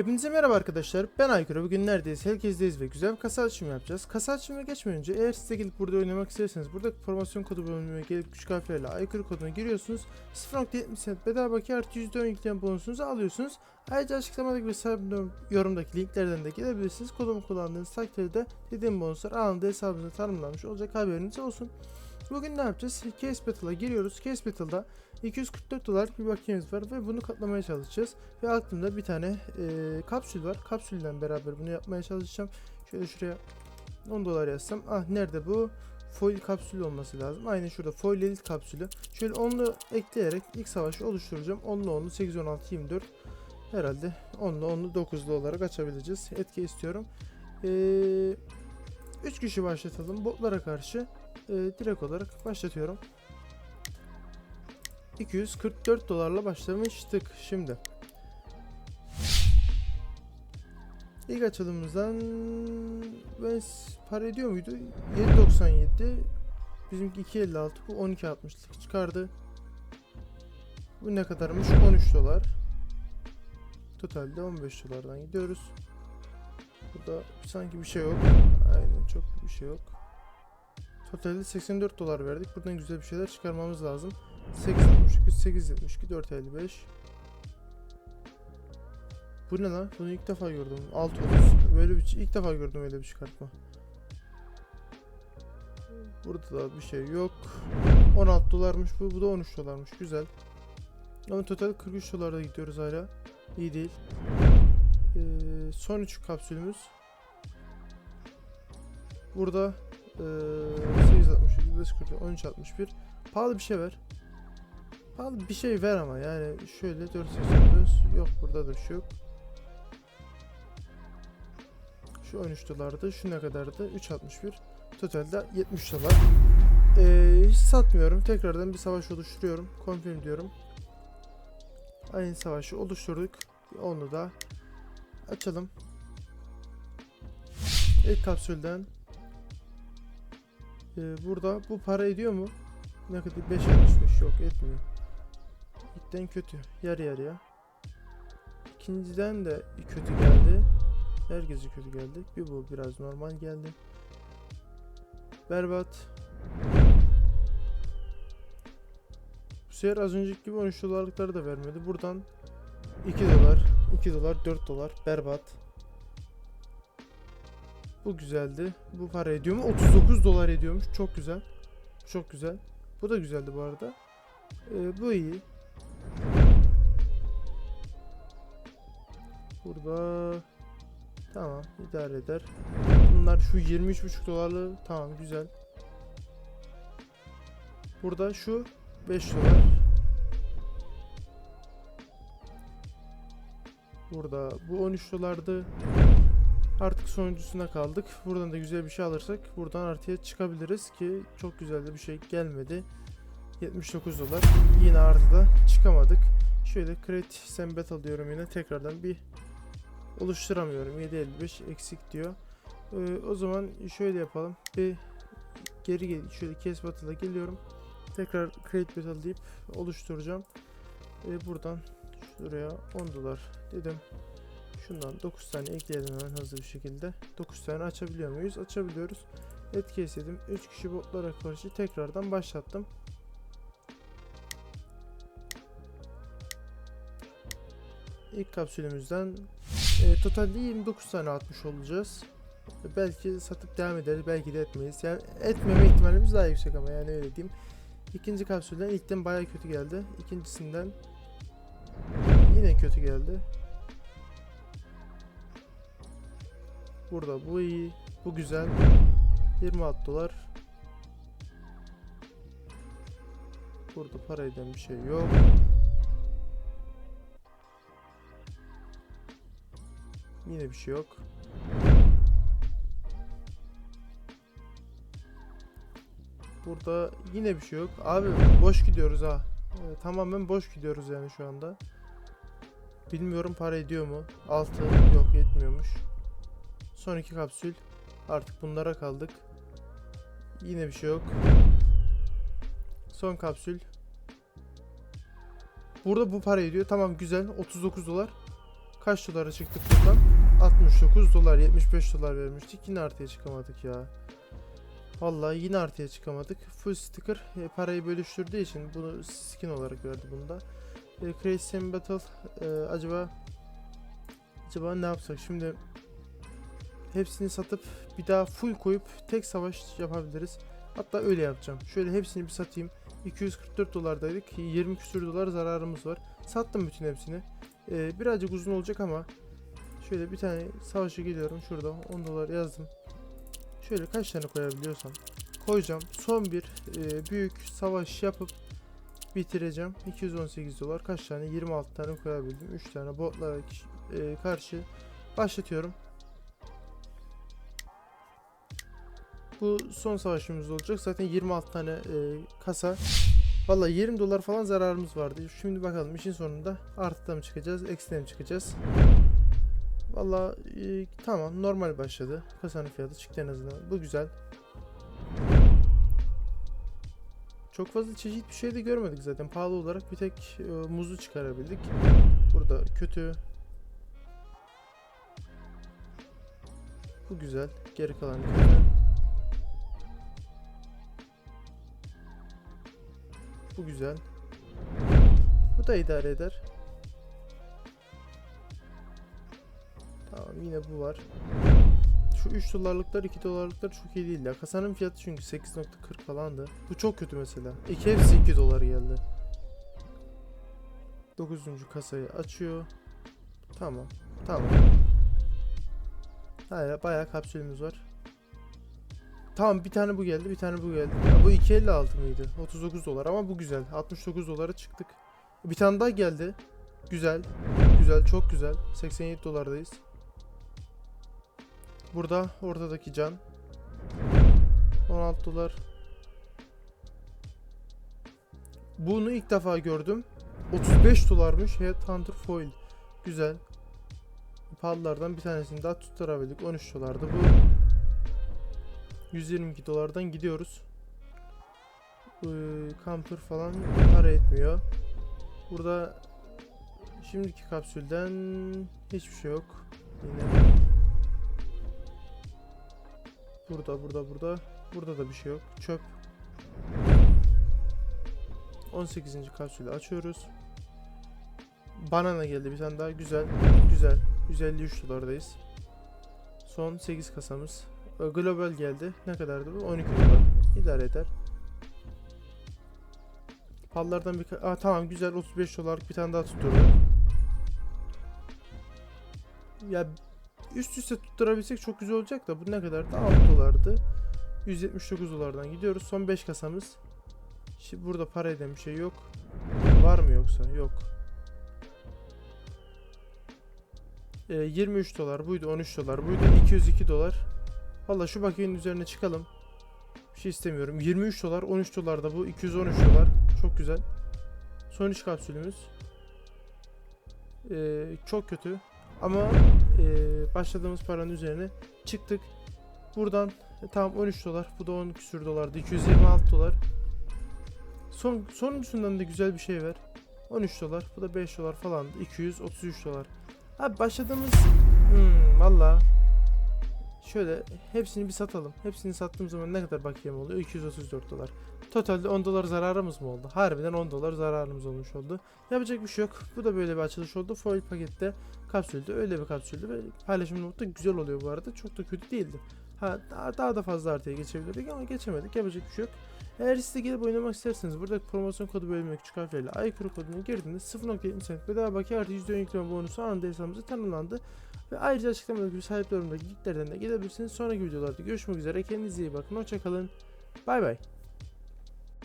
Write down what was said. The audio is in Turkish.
Hepinize merhaba arkadaşlar. Ben Aykura. Bugün neredeyiz? Herkesteyiz ve güzel bir kasa açımı yapacağız. Kasa açımına geçmeden önce eğer size gelip burada oynamak isterseniz buradaki promosyon kodu bölümüne gelip küçük harflerle Aykura koduna giriyorsunuz. 0.70 cent bedava bakiye artı %10 yükleyen bonusunuzu alıyorsunuz. Ayrıca açıklamadaki ve sabit yorumdaki linklerden de gelebilirsiniz. Kodumu kullandığınız takdirde dediğim bonuslar anında hesabınıza tanımlanmış olacak haberiniz olsun. Bugün ne yapacağız? Case Battle'a giriyoruz. Case Battle'da 244 dolar bir bakiyemiz var ve bunu katlamaya çalışacağız. Ve aklımda bir tane e, kapsül var. Kapsülden beraber bunu yapmaya çalışacağım. Şöyle şuraya 10 dolar yazsam. Ah nerede bu? Foil kapsülü olması lazım. Aynen şurada foil elit kapsülü. Şöyle 10'lu ekleyerek ilk savaşı oluşturacağım. 10'lu 10'lu 8 16 24 herhalde 10'lu 10'lu 9'lu olarak açabileceğiz. Etki istiyorum. Eee 3 kişi başlatalım. Botlara karşı e, direkt olarak başlatıyorum. 244 dolarla başlamıştık şimdi. İlk açılımımızdan ben para ediyor muydu? 7.97 bizimki 2.56 bu 12.60'lık çıkardı. Bu ne kadarmış? 13 dolar. Totalde 15 dolardan gidiyoruz. Burada sanki bir şey yok. Aynen çok bir şey yok. Totalde 84 dolar verdik. Buradan güzel bir şeyler çıkarmamız lazım. 862, 872, 455. Bu ne lan? Bunu ilk defa gördüm. 630. Böyle bir ilk defa gördüm öyle bir çıkartma. Burada da bir şey yok. 16 dolarmış bu. Bu da 13 dolarmış. Güzel. Ama total 43 dolarda gidiyoruz hala. İyi değil. Ee, son 3 kapsülümüz. Burada ee, 862, 540, 1361. Pahalı bir şey ver. Pahalı bir şey ver ama yani şöyle 489 yok burada da şey yok. Şu 13 dolardı. Şu ne kadardı? 3.61. Totalde 70 dolar. Ee, hiç satmıyorum. Tekrardan bir savaş oluşturuyorum. Confirm diyorum. Aynı savaşı oluşturduk. Onu da açalım. İlk kapsülden ee, burada bu para ediyor mu? Ne kadar 5.65 yok etmiyor. İlkten kötü. Yarı yarıya. İkinciden de kötü geldi. Herkese kötü geldi. Bir bu biraz normal geldi. Berbat. Bu sefer az önceki gibi 13 dolarlıkları da vermedi. Buradan 2 dolar, 2 dolar, 4 dolar. Berbat. Bu güzeldi. Bu para ediyor mu? 39 dolar ediyormuş. Çok güzel. Çok güzel. Bu da güzeldi bu arada. Ee, bu iyi. Burada tamam idare eder. Bunlar şu 23,5 dolarlı tamam güzel. Burada şu 5 dolar. Burada bu 13 dolardı. Artık sonuncusuna kaldık. Buradan da güzel bir şey alırsak buradan artıya çıkabiliriz ki çok güzel de bir şey gelmedi. 79 dolar. Yine artıda çıkamadık. Şöyle create sembet alıyorum yine tekrardan bir oluşturamıyorum. 755 eksik diyor. Ee, o zaman şöyle yapalım. Bir geri gel şöyle case battle'a geliyorum. Tekrar create battle deyip oluşturacağım. Ee, buradan şuraya 10 dolar dedim. Şundan 9 tane ekleyelim hemen hızlı bir şekilde. 9 tane açabiliyor muyuz? Açabiliyoruz. Etki istedim. 3 kişi botlara karşı tekrardan başlattım. İlk kapsülümüzden e, totalde 29 tane atmış olacağız. Belki satıp devam ederiz, belki de etmeyiz. Yani etmeme ihtimalimiz daha yüksek ama yani öyle diyeyim. İkinci kapsülden ilkten baya kötü geldi. İkincisinden yine kötü geldi. Burada bu iyi, bu güzel. 26 dolar. Burada para eden bir şey yok. Yine bir şey yok. Burada yine bir şey yok. Abi boş gidiyoruz ha. Ee, tamamen boş gidiyoruz yani şu anda. Bilmiyorum para ediyor mu? 6 yok yetmiyormuş. Son iki kapsül. Artık bunlara kaldık. Yine bir şey yok. Son kapsül. Burada bu para ediyor. Tamam güzel. 39 dolar. Kaç dolara çıktık buradan? 69 dolar 75 dolar vermiştik. Yine artıya çıkamadık ya. Vallahi yine artıya çıkamadık. Full sticker e, parayı bölüştürdüğü için bunu skin olarak verdi bunda. E, Crazy Battle e, acaba acaba ne yapsak? Şimdi hepsini satıp bir daha full koyup tek savaş yapabiliriz. Hatta öyle yapacağım. Şöyle hepsini bir satayım. 244 dolardaydık. 20 küsür dolar zararımız var. Sattım bütün hepsini. Ee, birazcık uzun olacak ama şöyle bir tane savaşa gidiyorum. Şurada 10 dolar yazdım. Şöyle kaç tane koyabiliyorsam koyacağım. Son bir e, büyük savaş yapıp bitireceğim. 218 dolar kaç tane? 26 tane koyabildim. 3 tane botlara e, karşı başlatıyorum. Bu son savaşımız olacak. Zaten 26 tane e, kasa. Vallahi 20 dolar falan zararımız vardı. Şimdi bakalım işin sonunda artıda mı çıkacağız, eksiden mi çıkacağız? Vallahi e, tamam normal başladı. Kasanın fiyatı çıktı en azından. Bu güzel. Çok fazla çeşit bir şey de görmedik zaten. Pahalı olarak bir tek e, muzu çıkarabildik. Burada kötü. Bu güzel. Geri kalan kötü. Bu güzel. Bu da idare eder. Tamam yine bu var. Şu 3 dolarlıklar 2 dolarlıklar çok iyi değil ya. Kasanın fiyatı çünkü 8.40 falandı. Bu çok kötü mesela. İki hepsi 2 dolar geldi. 9. kasayı açıyor. Tamam. Tamam. Hala bayağı kapsülümüz var. Tamam bir tane bu geldi bir tane bu geldi. Ya bu 2.56 mıydı? 39 dolar ama bu güzel. 69 dolara çıktık. Bir tane daha geldi. Güzel. Güzel çok güzel. 87 dolardayız. Burada ortadaki can. 16 dolar. Bunu ilk defa gördüm. 35 dolarmış Headhunter Foil. Güzel. Pahalılardan bir tanesini daha tutturabildik. 13 dolardı bu. 122 dolardan gidiyoruz. Ee, Camper falan para etmiyor. Burada şimdiki kapsülden hiçbir şey yok. Yine burada burada burada burada da bir şey yok. Çöp. 18. kapsülü açıyoruz. Banana geldi bir tane daha güzel. Güzel. 153 dolardayız. Son 8 kasamız. Global geldi. Ne kadardı bu? 12 dolar. İdare eder. Pallardan bir... Aa, tamam güzel 35 dolarlık bir tane daha tutturdu. Ya üst üste tutturabilsek çok güzel olacak da bu ne kadardı? 6 dolardı. 179 dolardan gidiyoruz. Son 5 kasamız. Şimdi burada para eden bir şey yok. Var mı yoksa? Yok. Ee, 23 dolar buydu 13 dolar buydu 202 dolar Valla şu bakiyenin üzerine çıkalım. Bir şey istemiyorum. 23 dolar 13 dolar da bu. 213 dolar. Çok güzel. Son 3 kapsülümüz. Ee, Çok kötü. Ama e, başladığımız paranın üzerine çıktık. Buradan e, tamam 13 dolar. Bu da 10 küsür dolardı. 226 dolar. Son, sonuncusundan da güzel bir şey ver. 13 dolar. Bu da 5 dolar falandı. 233 dolar. Abi başladığımız hmm, valla şöyle hepsini bir satalım. Hepsini sattığım zaman ne kadar bakiyem oluyor? 234 dolar. Totalde 10 dolar zararımız mı oldu? Harbiden 10 dolar zararımız olmuş oldu. Yapacak bir şey yok. Bu da böyle bir açılış oldu. Foil pakette kapsülde öyle bir kapsüldü ve paylaşım notu da güzel oluyor bu arada. Çok da kötü değildi. Ha daha, daha da fazla artıya geçebilirdik ama geçemedik. Yapacak bir şey yok. Eğer siz de gelip oynamak isterseniz buradaki promosyon kodu bölümüne küçük harflerle aykırı kodunu girdiğinde 0.70 cent bedava bakiye artı %10 yükleme bonusu anında hesabımıza tanımlandı. Ve ayrıca açıklama bölümü sahip yorumdaki linklerden de gelebilirsiniz. Sonraki videolarda görüşmek üzere. Kendinize iyi bakın. Hoşçakalın. Bay bay.